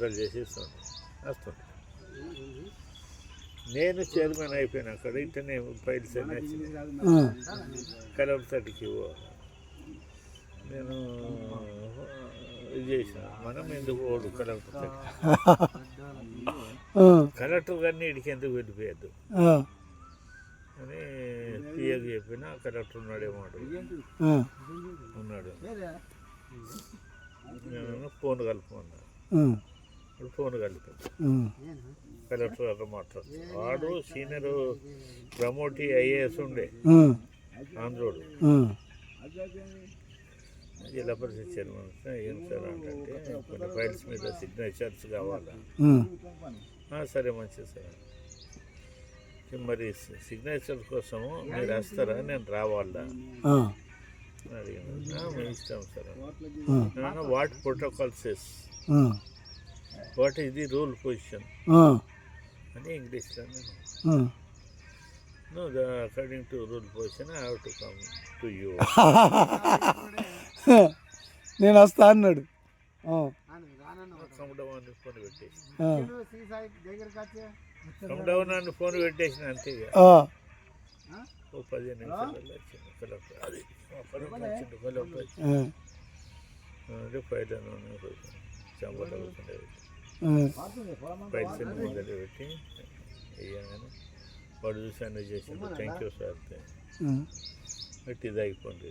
సంతకాలు చేసి ఇస్తుంది వస్తుంది నేను చైర్మన్ అయిపోయినా అక్కడ ఇట్టనే ఫైల్స్ అన్నీ కలర్ తటికి నేను ఇది చేసిన. మనం ఎందుకు ఓడు కలెక్టర్ కలెక్టర్ గారిని ఇడికి ఎందుకు వెళ్ళిపోయద్దు? ఆ, అని పిఏకి చెప్పిన కలెక్టర్ ఉన్నాడేమో ఉన్నాడు. నేను ఫోన్ కలుపుకున్నా. ఆ, ఇప్పుడు ఫోన్ ఆ, కలెక్టర్ గారు మాట్లాడు వాడు సీనియర్ ప్రమోటి ఐఏఎస్ ఉండే ఆంధ్రోడు. జిల్లా పరిషత్ చైర్మన్ ఏం సార్ అంటే కొన్ని ఫైల్స్ మీద సిగ్నేచర్స్ కావాలా? సరే మంచిది సార్. మరి సిగ్నేచర్ కోసము మీరు వస్తారా నేను రావాలా? అడిగాను "ఆ, మీ ఇష్టం సార్. వాట్ ప్రోటోకాల్ సెస్ ఆ, what is the rule position అని ఇంగ్లీష్లో ఆ. No the according to rule position I have to come to you నేను వస్తా అన్నాడు. ఆ, కమడౌన్ అని ఫోన్ పెట్టేసి అని ఫోన్ పెట్టేసిన అంతే ఓ పదిహేను నిమిషాలలో వచ్చింది. కలెక్టర్ అది. కలెక్టర్ కలెక్టర్ అంటే ఫైల్ అన్ని ముందర పెట్టి వాడు చూసి అన్నీ చేసిండు థ్యాంక్ యూ సార్ ఆ, టీ తాగిపోండి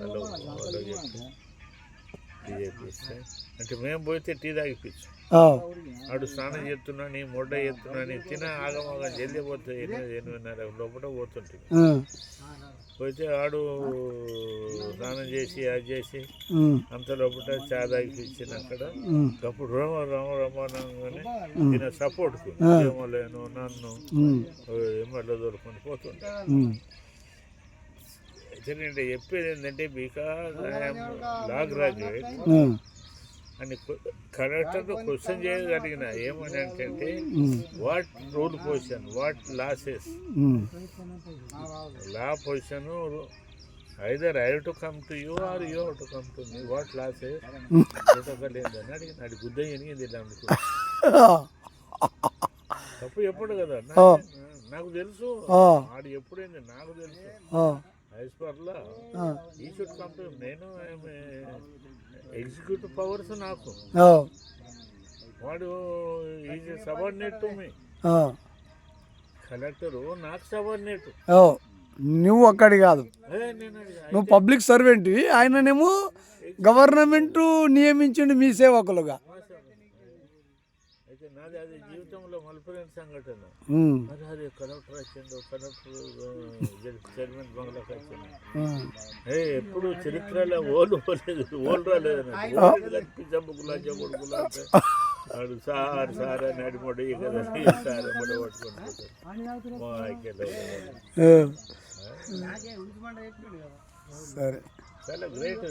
హలో అంటే మేము పోతే టీ తాగిపించు ఆడు స్నానం చేస్తున్నా నీ మొడ్డ చేస్తున్నా నీ తిన ఆగమాగం జల్దీ పోతే ఎనిమిది ఎనిమిదిన్నర లోపల పోతుంటుంది పోతే ఆడు స్నానం చేసి అది చేసి అంత లోపల చా తాగిపించిన అక్కడ. అప్పుడు రమ రమ రమణంగానే తిన సపోర్ట్కు ఏమో లేను నన్ను ఆ, ఎమ్మట్లో దొరుకుని పోతుంటా నేను చెప్పేది ఏంటంటే బికాస్ ఐఎమ్ లా గ్రాడ్యుయేట్ అని కరెక్టర్ క్వశ్చన్ చేయగలిగిన ఏమని అంటే what rule position what laws? Law position either I to come to you or you to come to me. What laws? Protocol అడిగిన అడి గుద్ద ఎనిగింది అనుకో. తప్పు ఎప్పుడు కదా. నాకు- నాకు తెలుసు. ఆడు ఎప్పుడైంది? నాకు తెలుసు. నేను ఎగ్జిక్యూటివ్ పవర్స్ నాకు. వాడు is subordinate to me. Collector నాకు సబార్డినేట్. నువ్వు అక్కడి కాదు. నువ్వు పబ్లిక్ సర్వెంట్వి. ఆయననేమో గవర్నమెంట్ నియమించిండు మీ సేవకులుగా. అయితే నాది అది జీవితంలో మలుపులేని సంఘటన ఉమ్, మరి అది కలెక్టర్ వచ్చిండు కలెక్టర్ చైర్మన్ బంగ్లాకి వచ్చిండు ఉమ్, ఏ ఎప్పుడు చరిత్రలో ఓలు పోలేదు ఓలు రాలేదు నాకు. ఓలు కనిపించమ్మ గులాజా కొడుకులా అంటే వాడు సార్ సార్ అని అడిమడి కదా సార్ ఎమ్మడి పట్టుకుంటాడు మా ఐక్యలో ఆ, సరే చాలా గ్రేట్